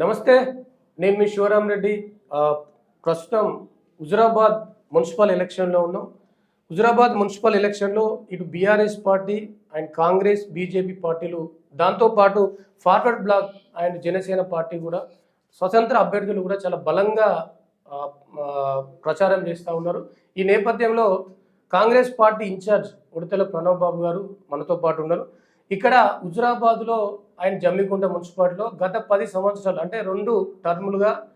నమస్తే నేను మీ శివరాం రెడ్డి. ప్రస్తుతం హుజురాబాద్ మున్సిపల్ ఎలక్షన్లో ఉన్నాం. హుజురాబాద్ మున్సిపల్ ఎలక్షన్లో ఇటు BRS party and Congress BJP పార్టీలు దాంతోపాటు forward block and Janasena party కూడా స్వతంత్ర అభ్యర్థులు కూడా చాలా బలంగా ప్రచారం చేస్తూ ఉన్నారు. ఈ నేపథ్యంలో Congress party in-charge Udatala Pranav Babu garu మనతో పాటు ఉన్నారు. ఇక్కడ హుజురాబాద్లో ఆయన జమ్మికుంట మున్సిపాలిటీలో గత పది సంవత్సరాలు అంటే రెండు టర్ములుగా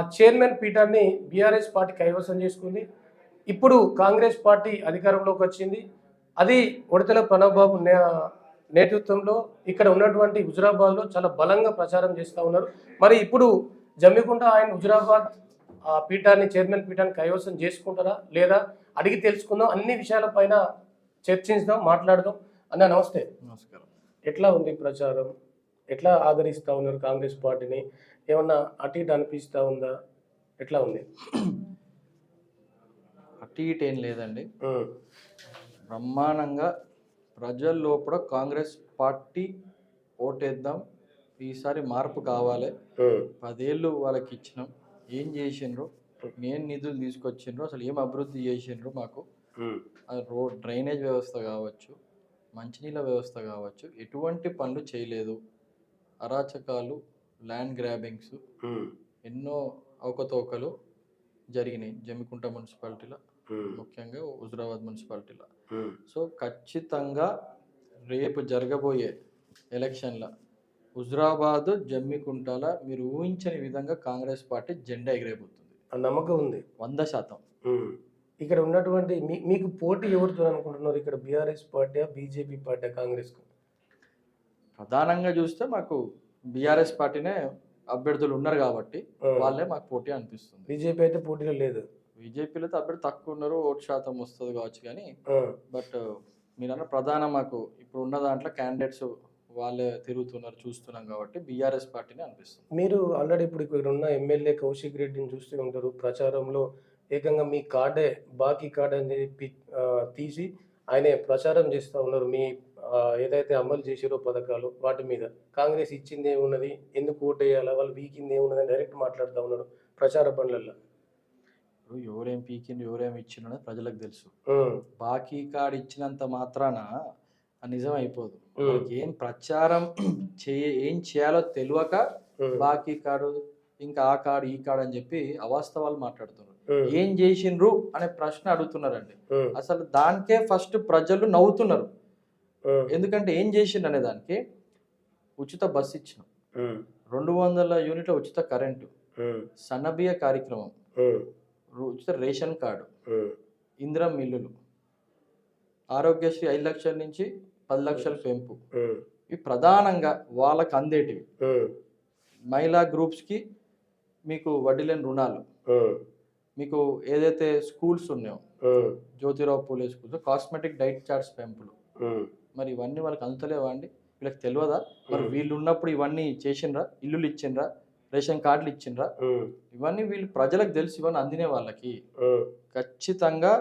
చైర్మన్ పీఠాన్ని బీఆర్ఎస్ పార్టీ కైవసం చేసుకుంది. ఇప్పుడు కాంగ్రెస్ పార్టీ అధికారంలోకి వచ్చింది. అది ఉడతల ప్రణబ్ బాబు నే- నేతృత్వంలో ఇక్కడ ఉన్నటువంటి హుజురాబాద్లో చాలా బలంగా ప్రచారం చేస్తూ ఉన్నారు. మరి ఇప్పుడు జమ్మికుంట ఆయన హుజురాబాద్ పీఠాన్ని చైర్మన్ పీఠాన్ని కైవసం చేసుకుంటారా లేదా? అడిగి తెలుసుకుందాం. అన్ని విషయాలపైన చర్చించుదాం మాట్లాడదాం. అన్న నమస్తే. నమస్కారం. ఎట్లా ఉంది ప్రచారం? ఎట్లా ఆదరిస్తూ ఉన్నారు కాంగ్రెస్ పార్టీని? ఏమన్నా అటు ఇటు అనిపిస్తూ ఉందా? ఎట్లా ఉంది? అటు ఇటు ఏం లేదండి. బ్రహ్మాండంగా ప్రజల లోపల కాంగ్రెస్ పార్టీ ఓటేద్దాం. ఈసారి మార్పు కావాలి. పదేళ్ళు వాళ్ళకి ఇచ్చినాం. ఏం చేసిండ్రు? ఏం నిధులు తీసుకొచ్చిండ్రు? అసలు ఏం అభివృద్ధి చేసిండ్రు మాకు? రోడ్ డ్రైనేజ్ వ్యవస్థ కావచ్చు మంచినీళ్ళ వ్యవస్థ కావచ్చు ఎటువంటి పనులు చేయలేదు. అరాచకాలు ల్యాండ్ గ్రాబింగ్స్ ఎన్నో అవకతవకలు జరిగినాయి. జమ్మికుంట మున్సిపాలిటీలో ముఖ్యంగా హుజురాబాద్ మున్సిపాలిటీలో. సో ఖచ్చితంగా రేపు జరగబోయే ఎలక్షన్ల హుజురాబాద్ జమ్మికుంటాల మీరు ఊహించని విధంగా కాంగ్రెస్ పార్టీ జెండా ఎగిరేపోతుంది. నమ్మకం ఉంది. వంద శాతం. ఇక్కడ ఉన్నటువంటి మీ మీకు పోటీ ఎవరితో అనుకుంటున్నారు? ఇక్కడ BRS party BJP party Congress ప్రధానంగా చూస్తే మాకు బీఆర్ఎస్ పార్టీనే అభ్యర్థులు ఉన్నారు కాబట్టి వాళ్ళే మాకు పోటీ అనిపిస్తుంది. బీజేపీ అయితే పోటీలో లేదు. బీజేపీలో అభ్యర్థి తక్కువ ఉన్నారు ఓటు శాతం వస్తుంది కావచ్చు కానీ బట్ మీరన్న ప్రధాన మాకు ఇప్పుడు ఉన్న దాంట్లో క్యాండిడేట్స్ వాళ్ళే తిరుగుతున్నారు చూస్తున్నాం కాబట్టి బీఆర్ఎస్ పార్టీనే అనిపిస్తుంది. మీరు ఆల్రెడీ ఇప్పుడు ఇక్కడ ఉన్న ఎమ్మెల్యే కౌశిక్ రెడ్డిని చూస్తూ ఉంటారు. ప్రచారంలో ఏకంగా మీ కార్డే బాకీ కార్డ్ అనేది తీసి ఆయనే ప్రచారం చేస్తూ ఉన్నారు. మీ ఏదైతే అమలు చేసారో పథకాలు వాటి మీద. కాంగ్రెస్ ఇచ్చింది ఏమున్నది? ఎందుకు ఓటు వేయాలా వాళ్ళు వీకింది ఏమున్నది అని డైరెక్ట్ మాట్లాడుతూ ఉన్నారు ప్రచార బండ్లలో ఇప్పుడు ఎవరేం పీకిండ్రు ఎవరేం ఇచ్చిండ్రు అనేది ప్రజలకు తెలుసు. బాకీ కార్డు ఇచ్చినంత మాత్రాన నిజం అయిపోదు వాళ్ళకి ఏం ప్రచారం చే ఏం చేయాలో తెలియక బాకీ కార్డు ఇంకా ఆ కార్డు ఈ కార్డు అని చెప్పి అవాస్తవాలు మాట్లాడుతున్నారు. ఏం చేసిండ్రు అనే ప్రశ్న అడుగుతున్నారండి. అసలు దానికే ఫస్ట్ ప్రజలు నవ్వుతున్నారు. ఎందుకంటే ఏం చేసిండు అనే దానికి ఉచిత బస్సు ఇచ్చినాం. రెండు వందల యూనిట్ల ఉచిత కరెంటు. ఉమ్, సన్నబియ్య కార్యక్రమం. ఉచిత రేషన్ కార్డు. ఇందిరం మిల్లులు ఆరోగ్యశ్రీ ఐదు లక్షల నుంచి పది లక్షల పెంపు. ఇవి ప్రధానంగా వాళ్ళకి అందేటివి. మహిళా గ్రూప్స్కి మీకు వడ్డీ లేని రుణాలు. మీకు ఏదైతే స్కూల్స్ ఉన్నాయో Jyotirao Phule schools cosmetic diet charts పెంపులు. మరి ఇవన్నీ వాళ్ళకి అందుతలేవా అండి? వీళ్ళకి తెలియదా? మరి వీళ్ళు ఉన్నప్పుడు ఇవన్నీ చేసిండ్రా? ఇల్లులు ఇచ్చిండ్రా? రేషన్ కార్డులు ఇచ్చిండ్రా? ఇవన్నీ వీళ్ళు ప్రజలకు తెలిసి ఇవన్నీ అందినే వాళ్ళకి. ఖచ్చితంగా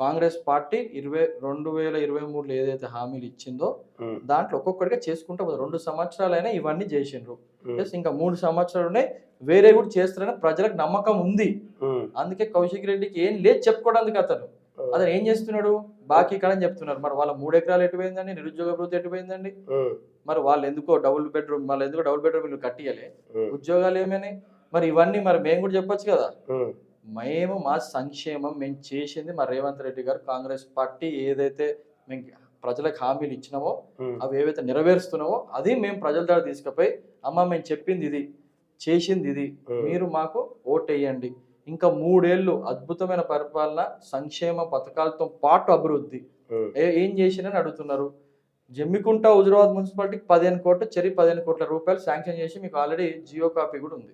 కాంగ్రెస్ పార్టీ ఇరవై రెండు వేల ఇరవై మూడులో ఏదైతే హామీలు ఇచ్చిందో దాంట్లో ఒక్కొక్కటిగా చేసుకుంటూ రెండు సంవత్సరాలైనా ఇవన్నీ చేసిండ్రు. ప్లస్ ఇంకా మూడు సంవత్సరాలు ఉన్నాయి వేరే కూడా చేస్తారని ప్రజలకు నమ్మకం ఉంది. అందుకే కౌశిక్ రెడ్డికి ఏం లేదు చెప్పుకోవడానికి అతను. అతను ఏం చేస్తున్నాడు? బాకీ కాడని చెప్తున్నారు. మరి వాళ్ళ మూడు ఎకరాలు ఎటుపోయిందండి? నిరుద్యోగ వృత్తి ఎటుపోయిందండి? మరి వాళ్ళు ఎందుకో డబుల్ బెడ్రూమ్ మళ్ళీ ఎందుకో డబుల్ బెడ్రూమ్ ఇల్లు కట్టియలే ఉద్యోగాలు ఏమైనాయి? మరి ఇవన్నీ మరి మేము కూడా చెప్పొచ్చు కదా. మేము మా సంక్షేమం మేము చేసింది మా రేవంత్ రెడ్డి గారు కాంగ్రెస్ పార్టీ ఏదైతే మేము ప్రజలకు హామీలు ఇచ్చినామో అవి ఏవైతే నెరవేరుస్తున్నామో అది మేము ప్రజల దగ్గర తీసుకుపోయి అమ్మ మేము చెప్పింది ఇది చేసింది ఇది మీరు మాకు ఓటేయండి. ఇంకా మూడేళ్ళు అద్భుతమైన పరిపాలన సంక్షేమ పథకాలతో పాటు అభివృద్ధి. ఏ- చేసినని అడుగుతున్నారు? జమ్మికుంట హుజురాబాద్ మున్సిపాలిటీకి పదిహేను కోట్లు చెరి పదిహేను కోట్ల రూపాయలు శాంక్షన్ చేసి మీకు ఆల్రెడీ జియో కాపీ కూడా ఉంది.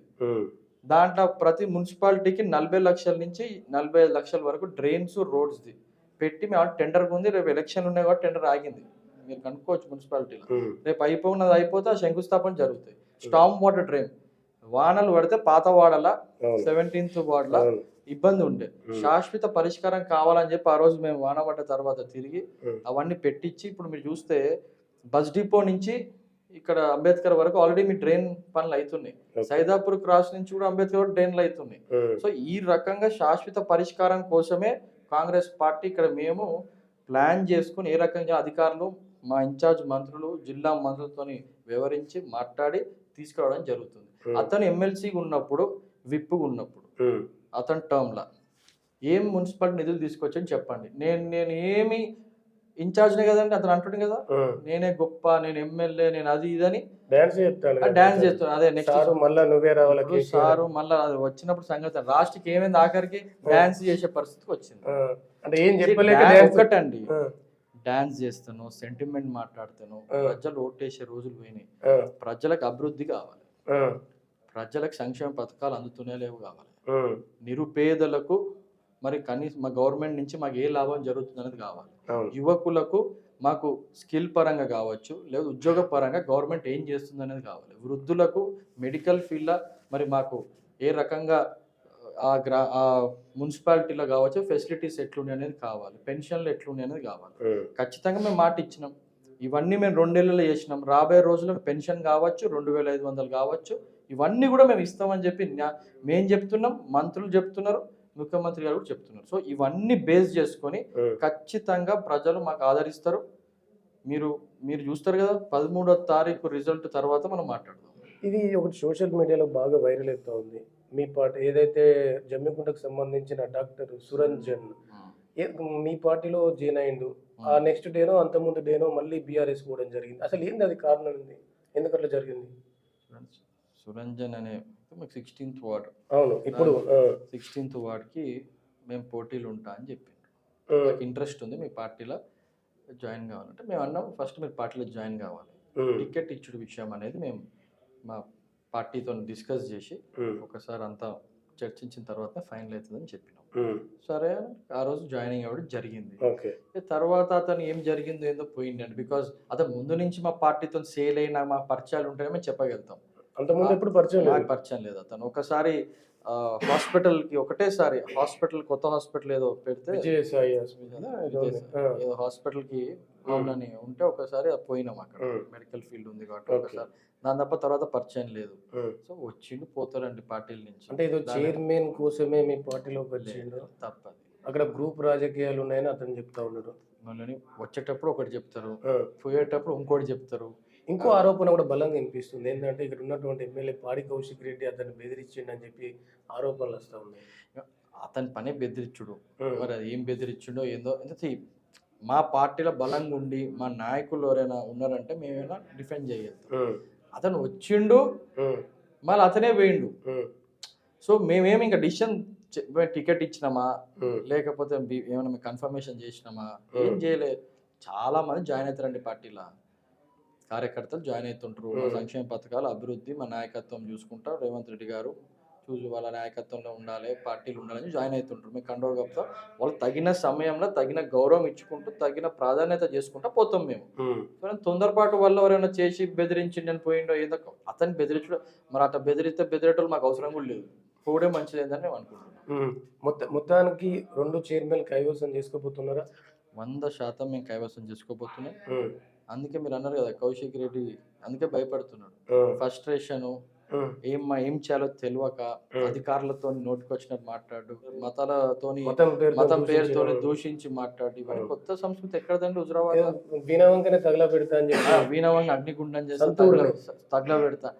దాంట్లో ప్రతి మున్సిపాలిటీకి నలభై లక్షల నుంచి నలభై ఐదు లక్షల వరకు డ్రైన్స్ రోడ్స్ది పెట్టి మేము టెండర్ ఉంది రేపు ఎలక్షన్ ఉన్నాయి కాబట్టి టెండర్ ఆగింది. మీరు కనుక్కోవచ్చు మున్సిపాలిటీలో. రేపు అయిపోయినది అయిపోతే ఆ శంకుస్థాపన జరుగుతాయి. Storm water drain. వానలు పడితే పాత వాడల సెవెంటీన్త్ వార్డుల ఇబ్బంది ఉండే. శాశ్వత పరిష్కారం కావాలని చెప్పి ఆ రోజు మేము వాన పడ్డ తర్వాత తిరిగి. అవన్నీ పెట్టించి ఇప్పుడు మీరు చూస్తే బస్ డిపో నుంచి ఇక్కడ అంబేద్కర్ వరకు ఆల్రెడీ మీ డ్రైన్ పనులు అవుతున్నాయి. సైదాపూర్ క్రాస్ నుంచి కూడా అంబేద్కర్ వరకు డ్రైన్లు అవుతున్నాయి సో ఈ రకంగా శాశ్వత పరిష్కారం కోసమే కాంగ్రెస్ పార్టీ ఇక్కడ మేము ప్లాన్ చేసుకుని ఏ రకంగా అధికారులు మా ఇన్ఛార్జ్ మంత్రులు జిల్లా మంత్రులతో వివరించి మాట్లాడి తీసుకురావడం జరుగుతుంది. ఉమ్, అతను ఎమ్మెల్సీగా ఉన్నప్పుడు విప్పుగా ఉన్నప్పుడు ఉమ్, అతని టర్మ్లో ఏం మున్సిపాలిటీ నిధులు తీసుకొచ్చని చెప్పండి. నేను నేను ఏమి ఇన్ఛార్జ్నే కదండి అతను అంటుండే కదా. నేనే గొప్ప నేను ఎమ్మెల్యే నేను అది ఇదని డాన్స్ చెప్తాను. డాన్స్ చేస్తాను అదే నెక్స్ట్ సారు మళ్ళా నువ్వే రావాలి సారు మళ్ళీ అది వచ్చినప్పుడు సంగతి రాష్ట్రకి ఏమైంది ఆఖరికి? డాన్స్ చేసే పరిస్థితికి వచ్చింది. అంటే ఏం చెప్పలేక డాన్స్ ఒక్కటండి. డాన్స్ చేస్తాను సెంటిమెంట్ మాట్లాడతాను. ప్రజలు ఓటేసే రోజులు పోయినాయి. ప్రజలకు అభివృద్ధి కావాలి. ప్రజలకు సంక్షేమ పథకాలు అందుతూనే లేవు కావాలి. నిరుపేదలకు మరి కనీసం మా గవర్నమెంట్ నుంచి మాకు ఏ లాభం జరుగుతుంది అనేది కావాలి. యువకులకు మాకు స్కిల్ పరంగా కావచ్చు లేదా ఉద్యోగ పరంగా గవర్నమెంట్ ఏం చేస్తుంది అనేది కావాలి. వృద్ధులకు మెడికల్ ఫీల్డ్లో మరి మాకు ఏ రకంగా ఆ గ్రా ఆ మున్సిపాలిటీలో కావచ్చు ఫెసిలిటీస్ ఎట్లున్నాయి అనేది కావాలి. పెన్షన్లు ఎట్లున్నాయి అనేది కావాలి. ఖచ్చితంగా మేము మాట ఇచ్చినాం. ఇవన్నీ మేము రెండేళ్ళలో చేసినాం. రాబోయే రోజుల్లో పెన్షన్ కావచ్చు రెండు వేల ఐదు వందలు కావచ్చు ఇవన్నీ కూడా మేము ఇస్తామని చెప్పి మేము చెప్తున్నాం మంత్రులు చెప్తున్నారు. ముఖ్యమంత్రి గారు కూడా చెప్తున్నారు. సో ఇవన్నీ బేస్ చేసుకొని. ఖచ్చితంగా ప్రజలు మాకు ఆదరిస్తారు. మీరు మీరు చూస్తారు కదా పదమూడో తారీఖు రిజల్ట్ తర్వాత మనం మాట్లాడదాం. ఇది ఒకటి సోషల్ మీడియాలో బాగా వైరల్ అవుతా ఉంది. మీ పార్టీ ఏదైతే జమ్మికుంటకు సంబంధించిన డాక్టర్ సురంజన్ మీ పార్టీలో జాయిన్ అయిండు ఆ. నెక్స్ట్ డేనో అంత ముందు డేనో మళ్ళీ బీఆర్ఎస్ కూడా జరిగింది. అసలు ఏంది అది కారణం ఏంది? ఎందుకు అట్లా జరిగింది? సురంజన్ అనే మాకు సిక్స్టీన్త్ వార్డ్. అవును ఇప్పుడు సిక్స్టీన్త్ వార్డ్కి మేము పోటీలు ఉంటా అని చెప్పిండ్రు నాకు ఇంట్రెస్ట్ ఉంది మీ పార్టీలో జాయిన్ కావాలంటే. మేము అన్నాం ఫస్ట్ మీరు పార్టీలో జాయిన్ కావాలి. టికెట్ ఇచ్చుడు విషయం అనేది మేము మా పార్టీతో డిస్కస్ చేసి ఒకసారి అంతా చర్చించిన తర్వాత ఫైనల్ అవుతుందని చెప్పినాం. సరే ఆ రోజు జాయినింగ్ అవ్వడం జరిగింది. తర్వాత అతను ఏం జరిగిందో ఏందో పోయిందండి బికాజ్ అతను ముందు నుంచి మా పార్టీతో సేల్ అయిన మా పరిచయాలు ఉంటాయని మేము చెప్పగలుగుతాం. అంత ముందు ఎప్పుడు పరిచయం లేదు. పరిచయం లేదు అతను. ఒకసారి హాస్పిటల్కి ఒకటేసారి హాస్పిటల్ కొత్త హాస్పిటల్ ఏదో పెడితే ఏదో హాస్పిటల్కి వాళ్ళని ఉంటే ఒకసారి పోయినాం అక్కడ. మెడికల్ ఫీల్డ్ ఉంది కాబట్టి. ఒకసారి. దాని తప్ప తర్వాత పరిచయం లేదు. సో వచ్చిండు పోతారండి పార్టీల నుంచి. అంటే ఏదో చైర్మన్ కోసమే మీ పార్టీలోకి వచ్చిండు? తప్పది. అక్కడ గ్రూప్ రాజకీయాలు ఉన్నాయని అతను చెప్తా ఉన్నాడు. మళ్ళీ వచ్చేటప్పుడు ఒకటి చెప్తారు. పోయేటప్పుడు ఇంకోటి చెప్తారు. ఇంకో ఆరోపణ కూడా బలంగా వినిపిస్తుంది. ఏంటంటే ఇక్కడ ఉన్నటువంటి ఎమ్మెల్యే పాడి కౌశిక్ రెడ్డి అతన్ని బెదిరించిండు అని చెప్పి ఆరోపణలు వస్తా ఉన్నాయి. అతని పని బెదిరించుడు. మరి అది ఏం బెదిరించుడో ఏందో ఎందుకంటే మా పార్టీలో బలంగా ఉండి మా నాయకులు ఎవరైనా ఉన్నారంటే మేమైనా డిఫెండ్ చేయగలుగుతాం అతను వచ్చిండు. మళ్ళీ అతనే పోయిండు. సో మేమేమి ఇంకా డిసిషన్ టికెట్ ఇచ్చినామా? లేకపోతే ఏమైనా కన్ఫర్మేషన్ చేసినామా? ఏం Hmm. చేయలే. చాలా మంది జాయిన్ అవుతారండి పార్టీలో. కార్యకర్తలు జాయిన్ అవుతుంటారు. సంక్షేమ పథకాలు అభివృద్ధి మా నాయకత్వం చూసుకుంటా. రేవంత్ రెడ్డి గారు చూసి వాళ్ళ నాయకత్వంలో ఉండాలి పార్టీలు ఉండాలని జాయిన్ అవుతుంటారు మేము కండవ కప్తా వాళ్ళు తగిన సమయంలో తగిన గౌరవం ఇచ్చుకుంటూ తగిన ప్రాధాన్యత చేసుకుంటా పోతాం మేము. కానీ తొందరపాటు వల్ల ఎవరైనా చేసి బెదిరించి నేను పోయిండో ఏదో అతన్ని బెదిరించడం. మరి అట్లా బెదిరిస్తే బెదిరేటోళ్ళు మాకు అవసరం కూడా లేదు. పోవడే మంచిది ఏందని మేము. అనుకుంటున్నాం ఉమ్. మొత్త మొత్తానికి రెండు చైర్మన్ కైవసం చేసుకోబోతున్నారా? వంద శాతం మేము కైవసం చేసుకోబోతున్నాం. అందుకే మీరు అన్నారు కదా కౌశిక్ రెడ్డి అందుకే భయపడుతున్నాడు ఫ్రస్ట్రేషన్ ఏం ఏం చేయాలో తెలియక. అధికారులతో నోటికొచ్చినట్టు మాట్లాడు మతాలతోని మతం పేరుతో. దూషించి మాట్లాడి ఇవన్నీ. కొత్త సంస్కృతి ఎక్కడదండి హుజరాబాద్ వీణవంకనే తగలా పెడతా అని చెప్పి వీణవంగా అగ్నిగుండం చేసి. తగల పెడతా.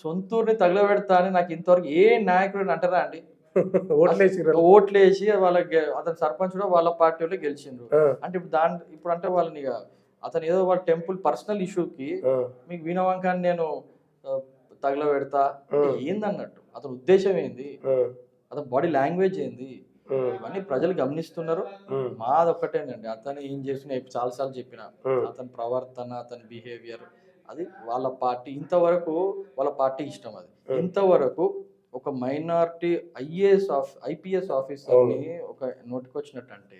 సొంతూరుని తగల పెడతా అని నాకు ఇంతవరకు ఏ నాయకుడు అంటారా అండి ఓట్లేసి వాళ్ళ అతను సర్పంచ్ కూడా వాళ్ళ పార్టీ వాళ్ళు గెలిచిండ్రు అంటే ఇప్పుడు దాని ఇప్పుడు అంటే వాళ్ళని అతను ఏదో వాళ్ళ టెంపుల్ పర్సనల్ ఇష్యూకి మీకు వీణవంకాన్ని నేను తగల పెడతా ఏందన్నట్టు? అతని ఉద్దేశం ఏంది? అతని బాడీ లాంగ్వేజ్ ఏంది? ఇవన్నీ ప్రజలు గమనిస్తున్నారు. మాది ఒక్కటేనండి అతను ఏం చేసిన చాలాసార్లు చెప్పిన అతని ప్రవర్తన అతని బిహేవియర్ అది వాళ్ళ పార్టీ ఇంతవరకు వాళ్ళ పార్టీ ఇష్టం అది. ఇంతవరకు ఒక మైనారిటీ ఐఏఎస్ ఆఫ్ ఐపీఎస్ ఆఫీసర్ని ఒక నోటికొచ్చినట్టు అంటే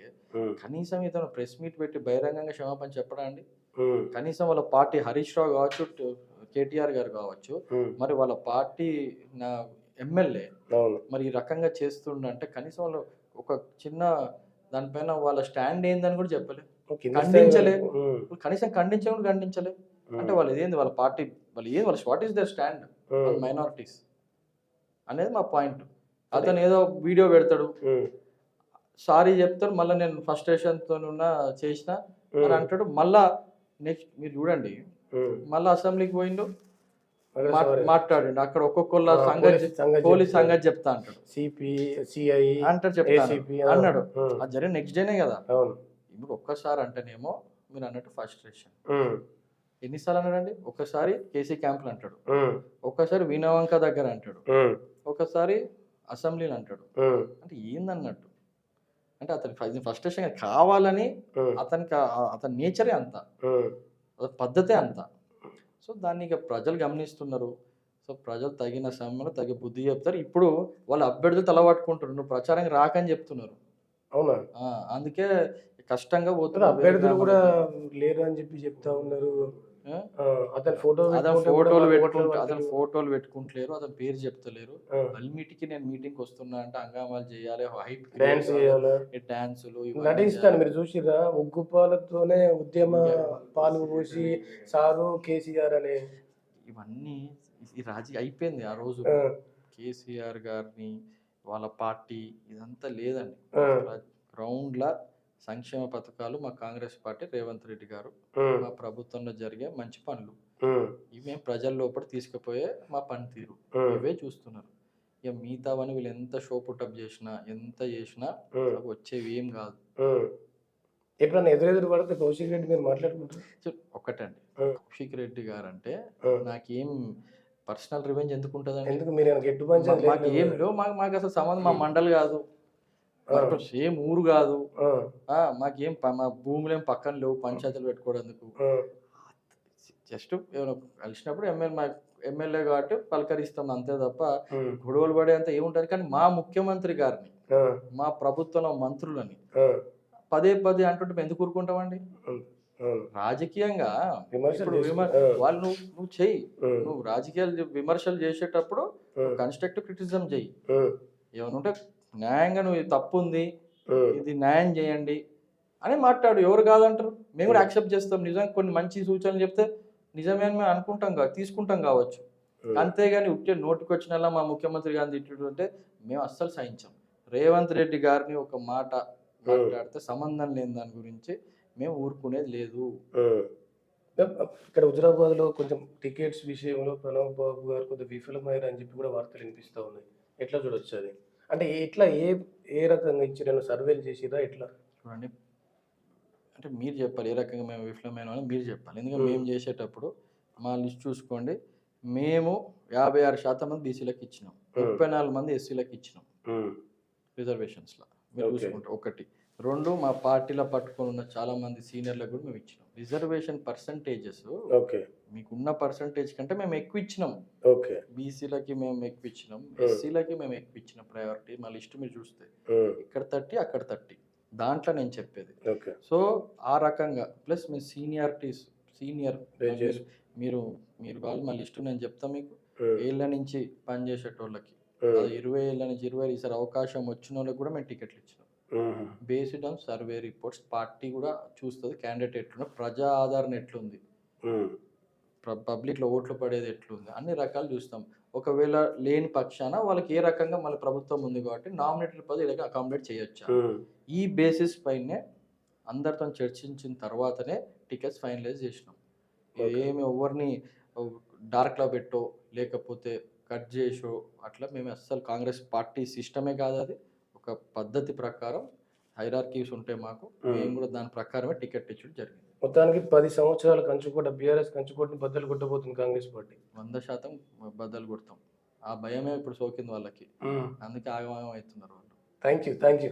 కనీసం ఇతను ప్రెస్ మీట్ పెట్టి బహిరంగంగా క్షమాపణ చెప్పడా అండి? కనీసం వాళ్ళ పార్టీ హరీష్ రావు కావచ్చు కేటీఆర్ గారు కావచ్చు మరి వాళ్ళ పార్టీ నా ఎమ్మెల్యే మరి ఈ రకంగా చేస్తుండంటే కనీసం వాళ్ళు ఒక చిన్న దానిపైన వాళ్ళ స్టాండ్ ఏందని కూడా చెప్పలే. ఖండించలే. కనీసం ఖండించే కూడా ఖండించలే. అంటే వాళ్ళు ఇదేంది వాళ్ళ పార్టీ వాళ్ళు ఏది వాళ్ళ what is their stand minorities అనేది మా పాయింట్. అతను ఏదో వీడియో పెడతాడు. సారీ చెప్తాడు మళ్ళీ నేను ఫ్రస్ట్రేషన్తో ఉన్న చేసిన. అని అంటాడు మళ్ళా నెక్స్ట్ మీరు చూడండి. మళ్ళీ అసెంబ్లీకి పోయిండు మాట్- మాట్లాడిండు. అక్కడ ఒక్కొక్కళ్ళ సంగతి పోలీస్ సంగతి చెప్తా అంటాడు. సిపి సిఐ అంటాడు ఏసీపీ అన్నాడు. అది జరిగిన నెక్స్ట్ డేనే కదా. ఇప్పుడు ఒక్కసారి అంటేనేమో మీరు అన్నట్టు ఫ్రస్ట్రేషన్. ఎన్నిసార్లు అన్నాడండి? ఒక్కసారి కేసీ క్యాంపులు అంటాడు. ఒక్కసారి వీణవంక దగ్గర అంటాడు. ఒకసారి అసెంబ్లీలు అంటాడు. అంటే ఏందన్నట్టు? అంటే అతని ఫ్రస్ట్రేషన్ కావాలని అతనికి అతని నేచరే అంత. అతని పద్ధతే అంత. సో దాన్ని ఇక ప్రజలు గమనిస్తున్నారు. సో ప్రజలు తగిన సమయంలో తగిన బుద్ధి చెప్తారు. ఇప్పుడు వాళ్ళ అభ్యర్థులు తలబట్టుకుంటారు నువ్వు ప్రచారానికి రాకని చెప్తున్నారు. అవునా? ఆ, అందుకే కష్టంగా పోతున్నారు. అభ్యర్థులు కూడా లేరు అని చెప్పి చెప్తా ఉన్నారు. అతని ఫోటో అతను ఫోటోలు వాళ్ళు పెట్టుకుంటే ఓట్లు అతను. ఫోటోలు పెట్టుకుంటలేరు అతని పేరు చెప్తలేరు. అల్మిటికి నేను మీటింగ్ వస్తున్నా అంటే హంగామాలు చేయాలి హైప్ డాన్స్ చేయాలా డాన్సులు నటిస్తాను మీరు చూసిరా ఉగ్గు పాలతోనే ఉద్యమ పాలు పోసి సారు కేసీఆర్ అనే ఇవన్నీ ఈ రాజకీయ అయిపోయింది ఆ రోజు. కేసీఆర్ గారిని వాళ్ళ పార్టీ ఇదంతా లేదండి. గ్రౌండ్ల సంక్షేమ పథకాలు మా కాంగ్రెస్ పార్టీ రేవంత్ రెడ్డి గారు మా ప్రభుత్వంలో జరిగే మంచి పనులు. ఇవే ప్రజల లోపల తీసుకుపోయే మా పనితీరు. ఇవే చూస్తున్నారు. ఇక మిగతావని వీళ్ళు ఎంత షో పుట్టప్ చేసినా ఎంత చేసినా వచ్చేవి ఏం కాదు. ఎప్పుడన్నా ఎదురెదురు పడితే కౌశిక్ రెడ్డి మీరు మాట్లాడుకుంటారు? ఒకటండి. కౌశిక్ రెడ్డి గారు అంటే. నాకేం పర్సనల్ రివెంజ్ ఎందుకు ఉంటుందండి ఎందుకు మీరు మాకు ఏం లేవు. మాకు మాకు అసలు సంబంధం మా మండలి కాదు. సేమ్ ఊరు కాదు. ఆ, మాకేం మా భూములు ఏం పక్కన లేవు పంచాయతీలు పెట్టుకోవడానికి జస్ట్ ఏమైనా కలిసినప్పుడు ఎమ్మెల్యే మా ఎమ్మెల్యే కాబట్టి పలకరిస్తాం అంతే తప్ప గొడవలు పడే అంత ఏముంటుంది కానీ మా ముఖ్యమంత్రి గారిని మా ప్రభుత్వంలో మంత్రులని పదే పదే అంటుంటే మేము ఎందుకు ఊరుకుంటామండి? రాజకీయంగా ఇప్పుడు వాళ్ళు నువ్వు నువ్వు చెయ్యి. నువ్వు రాజకీయాలు విమర్శలు చేసేటప్పుడు కన్స్ట్రక్టివ్ క్రిటిసిజం చెయ్యి. ఏమైనా ఉంటే న్యాయంగా నువ్వు ఇది తప్పు ఉంది ఇది న్యాయం చేయండి అని మాట్లాడు. ఎవరు కాదంటారు? మేము కూడా యాక్సెప్ట్ చేస్తాం. నిజంగా కొన్ని మంచి సూచనలు చెప్తే నిజమే అని మేము అనుకుంటాం కాదు తీసుకుంటాం కావచ్చు. అంతేగాని ఉట్టే నోటికి వచ్చినలా మా ముఖ్యమంత్రి గారిని తిట్టుడు అంటే మేము అస్సలు సహించాం. రేవంత్ రెడ్డి గారిని ఒక మాట మాట్లాడితే సంబంధం లేని దాని గురించి మేము ఊరుకునేది లేదు. ఇక్కడ హుజరాబాద్లో కొంచెం టికెట్స్ విషయంలో ప్రణవ్ బాబు గారు కొంచెం విఫలమయ్యారు అని చెప్పి కూడా వార్తలు వినిపిస్తా ఉన్నాయి. ఎట్లా చూడొచ్చు అది? అంటే ఎట్లా ఏ ఏ రకంగా ఇచ్చిన సర్వేలు చేసిరా ఎట్లా చూడండి. అంటే మీరు చెప్పాలి ఏ రకంగా మేము విఫలమైన అని మీరు చెప్పాలి. ఎందుకంటే. మేము. చేసేటప్పుడు మా లిస్ట్ చూసుకోండి. మేము యాభై ఆరు శాతం మంది బీసీలకు ఇచ్చినాం. ముప్పై నాలుగు మంది ఎస్సీలకు ఇచ్చినాం. రిజర్వేషన్స్లో. మీరు. చూసుకుంటే ఒకటి. రెండు మా పార్టీలో పట్టుకొని ఉన్న చాలా మంది సీనియర్లకు కూడా మేము ఇచ్చినాం. Reservation percentages okay. మీకున్న పర్సంటేజ్ కంటే మేము ఎక్కువ ఇచ్చినాం. ఓకే. బీసీలకి మేము ఎక్కువ ఇచ్చినాం. ఎస్సీలకి మేము ఎక్కువ ఇచ్చినాం ప్రయారిటీ మా లిస్ట్ మీరు చూస్తే. ఇక్కడ థర్టీ అక్కడ థర్టీ. దాంట్లో నేను చెప్పేది. ఓకే. సో ఆ రకంగా ప్లస్ మీ సీనియారిటీస్ సీనియర్. మీరు మీరు వాళ్ళు మా లిస్ట్ నేను చెప్తా మీకు. ఏళ్ళ నుంచి పనిచేసేటోళ్ళకి. ఇరవై ఏళ్ళ నుంచి ఇరవై ఈసారి అవకాశం వచ్చిన వాళ్ళకి కూడా మేము టికెట్లు ఇచ్చినాం. Based on survey reports. Party కూడా చూస్తుంది క్యాండిడేట్ ఎట్లుంది ప్రజా ఆదరణ ఎట్లుంది? పబ్లిక్లో ఓట్లు పడేది ఎట్లుంది? అన్ని రకాలు చూస్తాం. ఒకవేళ లేని పక్షాన వాళ్ళకి ఏ రకంగా మళ్ళీ ప్రభుత్వం ఉంది కాబట్టి నామినేటెడ్ పదవి ఇలాగ అకామిడేట్ చేయొచ్చా? ఈ బేసిస్ పైనే అందరితో చర్చించిన తర్వాతనే టికెట్స్ ఫైనలైజ్ చేసినాం. ఏమి ఎవరిని డార్క్లో పెట్టో లేకపోతే కట్ చేసో అట్లా మేము అస్సలు కాంగ్రెస్ పార్టీ సిస్టమే కాదు అది. ఒక పద్ధతి ప్రకారం హైరార్కీస్ ఉంటాయి మాకు. మేము. కూడా దాని ప్రకారమే టికెట్ ఇచ్చడం జరిగింది. మొత్తానికి పది సంవత్సరాలు కంచుకోట బీఆర్ఎస్ కంచుకోటని బద్దలు కొట్టబోతుంది కాంగ్రెస్ పార్టీ. వంద శాతం బద్దలు కొడతాం. ఆ భయమే ఇప్పుడు సోకింది వాళ్ళకి. అందుకే ఆగమాగం అవుతున్నారు వాళ్ళు. Thank you thank you